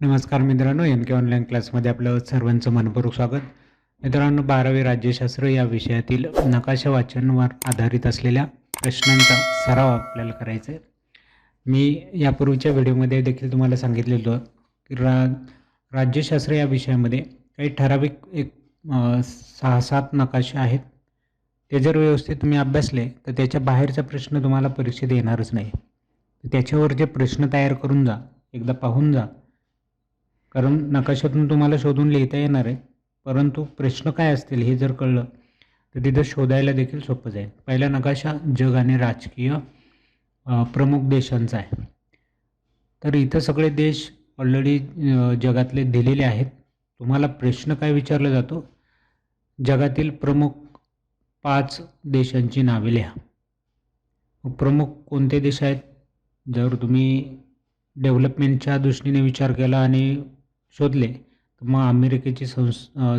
नमस्कार मित्रांनो एन के ऑनलाईन क्लासमध्ये आपलं सर्वांचं मनपूर्वक स्वागत. मित्रांनो बारावी राज्यशास्त्र या विषयातील नकाशा वाचनवर आधारित असलेल्या प्रश्नांचा सराव आपल्याला करायचा आहे. मी यापूर्वीच्या व्हिडिओमध्ये देखील तुम्हाला सांगितलेलं की रा राज्यशास्त्र या विषयामध्ये काही ठराविक एक सहा सात नकाशे आहेत. ते जर व्यवस्थित तुम्ही अभ्यासले तर त्याच्या बाहेरचा प्रश्न तुम्हाला परीक्षेत येणारच नाही. त्याच्यावर जे प्रश्न तयार करून जा एकदा पाहून जा कारण नकाशातून तुम्हाला शोधून लिहिता येणार आहे. परंतु प्रश्न काय असतील हे जर कळलं तर तिथं शोधायला देखील सोपं जाईल. पहिला नकाशा जग आणि राजकीय प्रमुख देशांचा आहे. तर इथं सगळे देश ऑलरेडी जगातले दिलेले आहेत. तुम्हाला प्रश्न काय विचारला जातो? जगातील प्रमुख पाच देशांची नावे लिहा. प्रमुख कोणते देश आहेत? जर तुम्ही डेव्हलपमेंटच्या दृष्टीने विचार केला आणि शोधले मग अमेरिकेची संस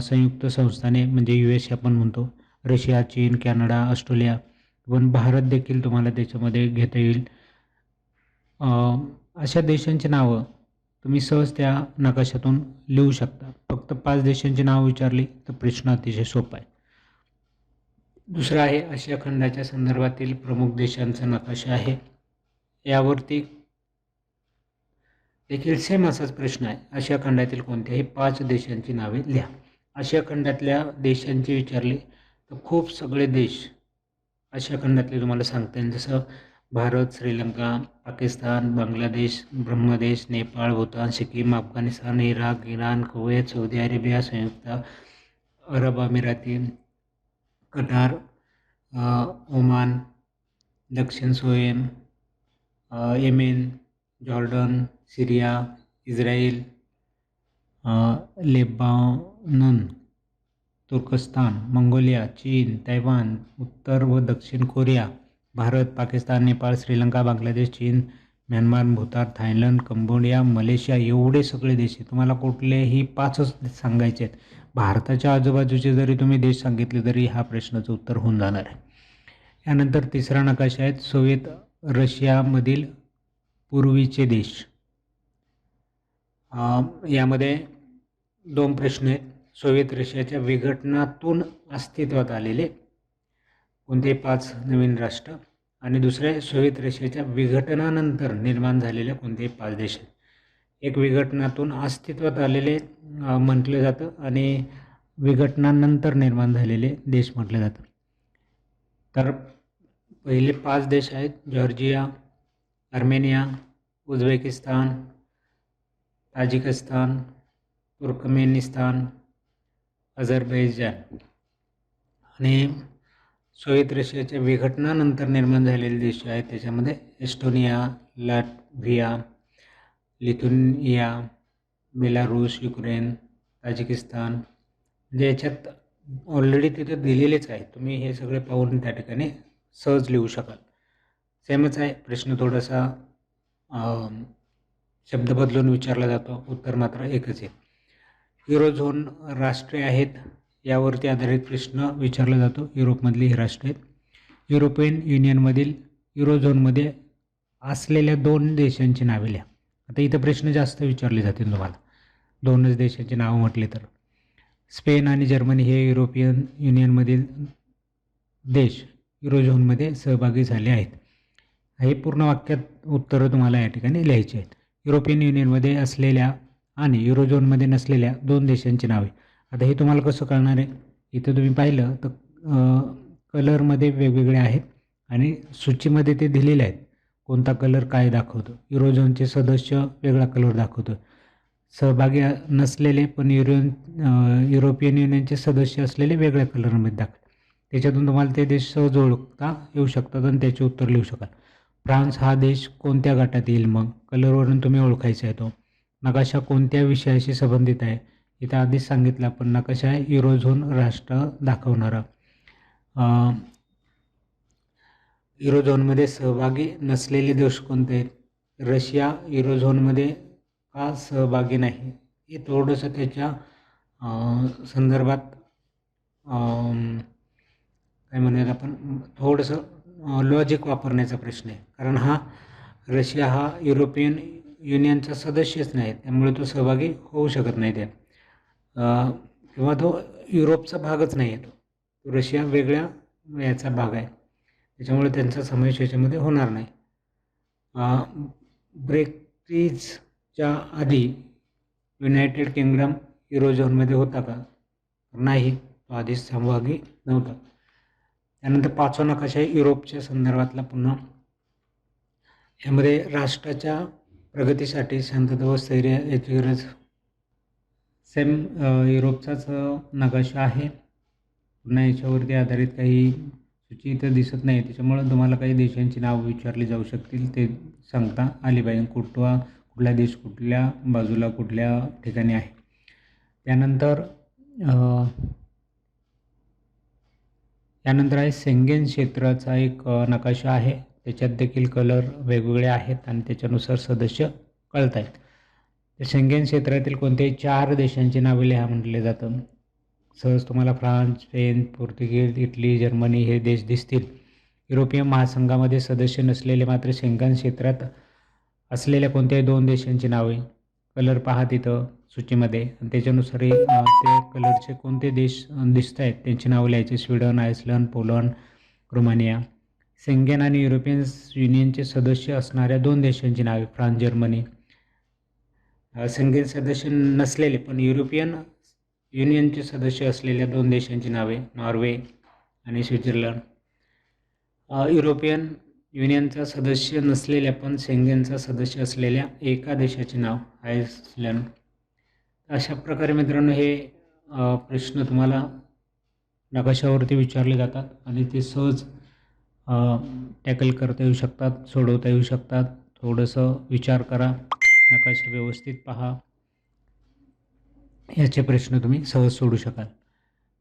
संयुक्त संस्थाने म्हणजे यू एस आपण म्हणतो रशिया चीन कॅनडा ऑस्ट्रेलिया पण भारत देखील तुम्हाला त्याच्यामध्ये घेता येईल. अशा देशांची नावं तुम्ही सहज त्या नकाशातून लिहू शकता. फक्त पाच देशांची नावं विचारली तर प्रश्न अतिशय सोपा आहे. दुसरा आहे आशिया खंडाच्या संदर्भातील प्रमुख देशांचा नकाशा आहे. यावरती देखील सेम असाच प्रश्न आहे. आशिया खंडातील कोणत्याही पाच देशांची नावे लिहा. आशिया खंडातल्या देशांची विचारली तर खूप सगळे देश आशिया खंडातले तुम्हाला सांगता येईल. जसं Bharat Sri Lanka Pakistan Bangladesh Brahmadesh Nepal Bhutan Sikkim Afghanistan Iraq Iran Kuwait Saudi Arabia संयुक्त अरब अमिराती कटार ओमान दक्षिण सोयेन Yemen Jordan Syria Israel Lebanon तुर्कस्तान मंगोलिया चीन तैवान उत्तर व दक्षिण कोरिया भारत पाकिस्तान नेपाळ श्रीलंका बांगलादेश चीन Myanmar Bhutan Thailand Cambodia Malaysia एवढे सगळे देश आहेत. तुम्हाला कुठलेही पाचच सांगायचे आहेत. भारताच्या आजूबाजूचे जरी तुम्ही देश सांगितले तरी ह्या प्रश्नाचं उत्तर होऊन जाणार आहे. यानंतर तिसरा नकाशा आहे सोवियत रशियामधील पूर्वीचे देश. यामध्ये दोन प्रश्न आहेत. सोवियत रशियाच्या विघटनातून अस्तित्वात आलेले कोणते पाच नवीन राष्ट्र? आणि दुसरे सोवियत रशियाच्या विघटनानंतर निर्माण झालेल्या कोणतेही पाच देश एक विघटनातून अस्तित्वात आलेले म्हटलं जातं. आणि विघटनानंतर निर्माण झालेले देश म्हटलं जातं. तर पहिले पाच देश आहेत. Georgia Armenia Uzbekistan Tajikistan Turkmenistan Azerbaijan. आणि सोवियत रशियाच्या विघटनानंतर निर्माण झालेले देश आहेत त्याच्यामध्ये Estonia Latvia Lithuania Belarus Ukraine Tajikistan. म्हणजे याच्यात ऑलरेडी तिथे दिलेलेच आहे तुम्ही हे सगळे पाहून त्या ठिकाणी सहज लिहू शकाल. सेमच आहे प्रश्न थोडासा शब्द बदलून विचारला जातो. उत्तर मात्र एकच आहे. युरोझोन राष्ट्रे आहेत यावरती आधारित प्रश्न विचारला जातो. युरोपमधली ही राष्ट्रे आहेत. युरोपियन युनियनमधील युरोझोनमध्ये असलेल्या दोन देशांची नावे लिहा. आता इथं प्रश्न जास्त विचारले जातील तुम्हाला. दोनच देशांची नावं म्हटली तर. स्पेन आणि जर्मनी हे युरोपियन युनियनमधील देश युरोझोनमध्ये सहभागी झाले आहेत. हे पूर्ण वाक्यात उत्तरं तुम्हाला या ठिकाणी लिहायची आहेत. युरोपियन युनियनमध्ये असलेल्या आणि युरोझोनमध्ये नसलेल्या दोन देशांची नावे. आता हे तुम्हाला कसं कळणार आहे? इथं तुम्ही पाहिलं तर कलरमध्ये वेगवेगळे आहेत आणि सूचीमध्ये ते दिलेले आहेत. कोणता कलर काय दाखवतो? युरोझोनचे सदस्य वेगळा कलर दाखवतो. सहभागी नसलेले पण युरोन युरोपियन युनियनचे सदस्य असलेले वेगळ्या कलरमध्ये दाखवतात त्याच्यातून तुम्हाला ते देश सहज ओळखता येऊ शकतात आणि त्याचे उत्तर लिहू शकाल. फ्रान्स हा देश कोणत्या गटात येईल मग? कलरवरून तुम्ही ओळखायचा आहे तो. नकाशा कोणत्या विषयाशी संबंधित आहे? इथं आधीच सांगितलं आपण नकाशा आहे युरोझोन राष्ट्र दाखवणारा. युरोझोनमध्ये सहभागी नसलेले देश कोणते? आहेत रशिया युरोझोनमध्ये का सहभागी नाही? हे थोडंसं त्याच्या संदर्भात काय म्हणूयात आपण? थोडंसं लॉजिक वापरण्याचा प्रश्न आहे. कारण हा रशिया हा युरोपियन युनियनचा सदस्यच नाही. त्यामुळे तो सहभागी होऊ शकत नाही त्या किंवा तो युरोपचा भागच नाही आहे तो. तो रशिया वेगळ्या याचा भाग आहे. त्याच्यामुळे त्यांचा समावेश याच्यामध्ये होणार नाही. ब्रेक्टीजच्या आधी युनायटेड किंगडम युरोझोनमध्ये होता का? नाही. तो आधीच सहभागी नव्हता. त्यानंतर पाचवा नकाशा आहे युरोपच्या संदर्भातला पुन्हा. यामध्ये राष्ट्राच्या प्रगतीसाठी शांतता व स्थैर्य याची गरज. सेम युरोपचाच नकाशा आहे. पुन्हा याच्यावरती आधारित काही सूची इथं दिसत नाही त्याच्यामुळं तुम्हाला काही देशांची नावं विचारली जाऊ शकतील ते सांगता. आली पाहिजे कुठवा कुठला देश कुठल्या बाजूला कुठल्या ठिकाणी आहे. त्यानंतर त्यानंतर आहे सेंगेन क्षेत्राचा एक नकाशा आहे. त्याच्यात देखील कलर वेगवेगळे आहेत आणि त्याच्यानुसार सदस्य कळत आहेत तर शेंगेन क्षेत्रातील कोणत्याही चार देशांची नावे लिहा म्हटले जातं. सहज तुम्हाला France Spain Portuguese Italy Germany हे देश दिसतील. युरोपियन महासंघामध्ये सदस्य नसलेले मात्र शेंगन क्षेत्रात असलेल्या कोणत्याही दोन देशांची नावे कलर पहा तिथं सूचीमध्ये. त्याच्यानुसारही त्याच्यानुसार हे, ते कलरचे कोणते देश दिसत आहेत त्यांची नावं लिहायचे Sweden Iceland Poland Romania. Schengen आणि युरोपियन युनियनचे सदस्य असणाऱ्या दोन देशांची नावे फ्रान्स जर्मनी. सेंगेन सदस्य नसलेले पण युरोपियन युनियनचे सदस्य असलेल्या दोन देशांची नावे नॉर्वे आणि स्वित्झर्लंड. युरोपियन युनियनचा सदस्य नसलेल्या पण सेंगेनचा सदस्य असलेल्या एका देशाचे नाव आयसलँड अशा प्रकारे मित्रांनो हे प्रश्न तुम्हाला नकाशावरती विचारले जातात आणि ते सहज टॅकल करता येऊ शकतात सोडवता येऊ शकतात. थोडंसं विचार करा नकाशा व्यवस्थित पहा. याचे प्रश्न तुम्ही सहज सोडू शकाल.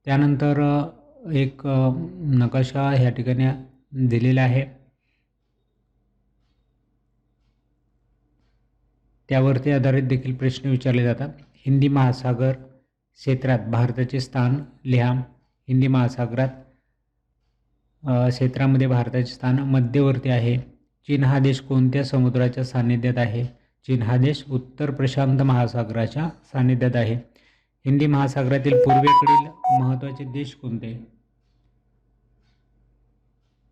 त्यानंतर एक नकाशा ह्या ठिकाणी दिलेला आहे. त्यावरती आधारित देखील प्रश्न विचारले जातात. हिंदी महासागर क्षेत्रात भारताचे स्थान लिहा हिंदी महासागरात क्षेत्रामध्ये भारताचे स्थान मध्यवर्ती आहे. चीन हा देश कोणत्या समुद्राच्या सान्निध्यात आहे? चीन हा देश उत्तर प्रशांत महासागराच्या सान्निध्यात आहे. हिंदी महासागरातील पूर्वेकडील महत्त्वाचे देश कोणते?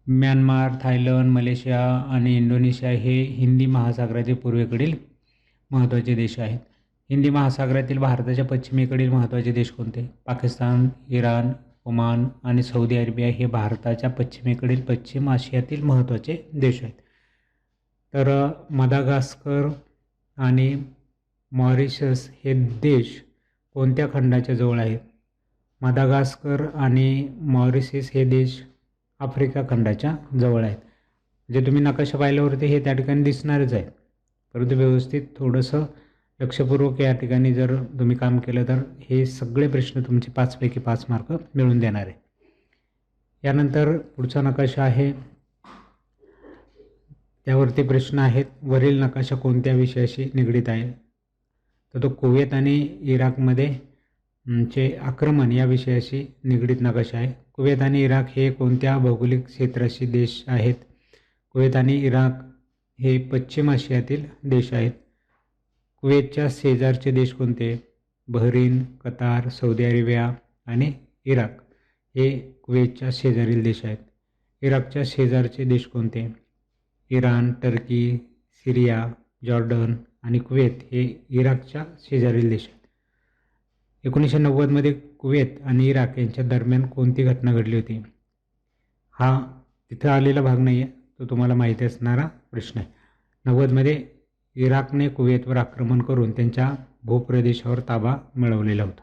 म्यानमार थायलंड मलेशिया आणि इंडोनेशिया हे हिंदी महासागराचे पूर्वेकडील महत्त्वाचे देश आहेत. हिंदी महासागरातील भारताच्या पश्चिमेकडील महत्त्वाचे देश कोणते? पाकिस्तान इराण ओमान आणि सौदी अरेबिया हे भारताच्या पश्चिमेकडील पश्चिम आशियातील महत्त्वाचे देश आहेत. तर मदागास्कर आणि मॉरिशस हे देश कोणत्या खंडाच्या जवळ आहेत? मदागास्कर आणि मॉरिशस हे देश आफ्रिका खंडाच्या जवळ आहेत. जे तुम्ही नकाशा पाहिल्यावरती हे त्या ठिकाणी दिसणारच आहेत. परंतु व्यवस्थित थोडंसं लक्षपूर्वक या ठिकाणी जर तुम्ही काम केलं तर हे सगळे प्रश्न तुमचे पाचपैकी पाच मार्क मिळून देणार आहे. यानंतर पुढचा नकाशा आहे. त्यावरती प्रश्न आहेत वरील नकाशा कोणत्या विषयाशी निगडीत आहे? तर तो कुवेत आणि इराकमध्ये चे आक्रमण या विषयाशी निगडीत नकाशा आहे. कुवेत आणि इराक हे कोणत्या भौगोलिक क्षेत्राशी देश आहेत? कुवेत आणि इराक हे पश्चिम आशियातील देश आहेत. कुवेतच्या शेजारचे देश कोणते? बहरीन कतार सौदी अरेबिया आणि इराक हे कुवेतच्या शेजारील देश आहेत. इराकच्या शेजारचे देश कोणते? इराण टर्की सिरिया जॉर्डन आणि कुवेत हे इराकच्या शेजारील देश आहेत. एकोणीसशे नव्वदमध्ये कुवेत आणि इराक यांच्या दरम्यान कोणती घटना घडली होती? हा तिथं आलेला भाग नाही आहे तो तुम्हाला माहिती असणारा प्रश्न आहे. नव्वदमध्ये इराकने कुवेतवर आक्रमण करून त्यांच्या भूप्रदेशावर ताबा मिळवलेला होता.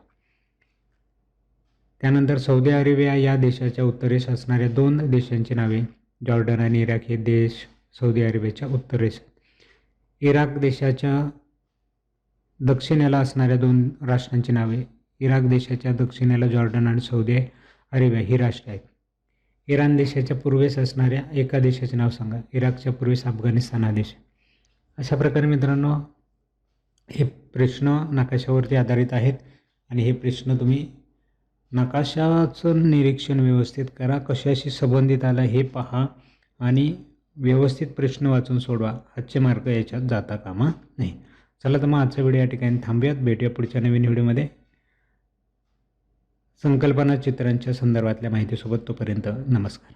त्यानंतर सौदी अरेबिया या देशाच्या उत्तरेस असणाऱ्या दोन देशांची नावे जॉर्डन आणि इराक हे देश सौदी अरेबियाच्या उत्तरेस इराक देशाच्या दक्षिणेला असणाऱ्या दोन राष्ट्रांची नावे इराक देशाच्या दक्षिणेला जॉर्डन आणि सौदी अरेबिया ही राष्ट्रे आहेत. इराण देशाच्या पूर्वेस असणाऱ्या एका देशाचे नाव सांगा. इराकच्या पूर्वेस अफगाणिस्तान हा देश अशा प्रकारे मित्रांनो हे प्रश्न नकाशावरती आधारित आहेत आणि हे प्रश्न तुम्ही नकाशाचं निरीक्षण व्यवस्थित करा कशाशी संबंधित आलं हे पहा आणि व्यवस्थित प्रश्न वाचून सोडवा. आजचे मार्क याच्यात जाता कामा नाही चला तर मग आजचा व्हिडिओ या ठिकाणी थांबूयात. भेटूया पुढच्या नवीन व्हिडिओमध्ये. संकल्पना चित्रांच्या संदर्भातल्या माहितीसोबत तोपर्यंत नमस्कार.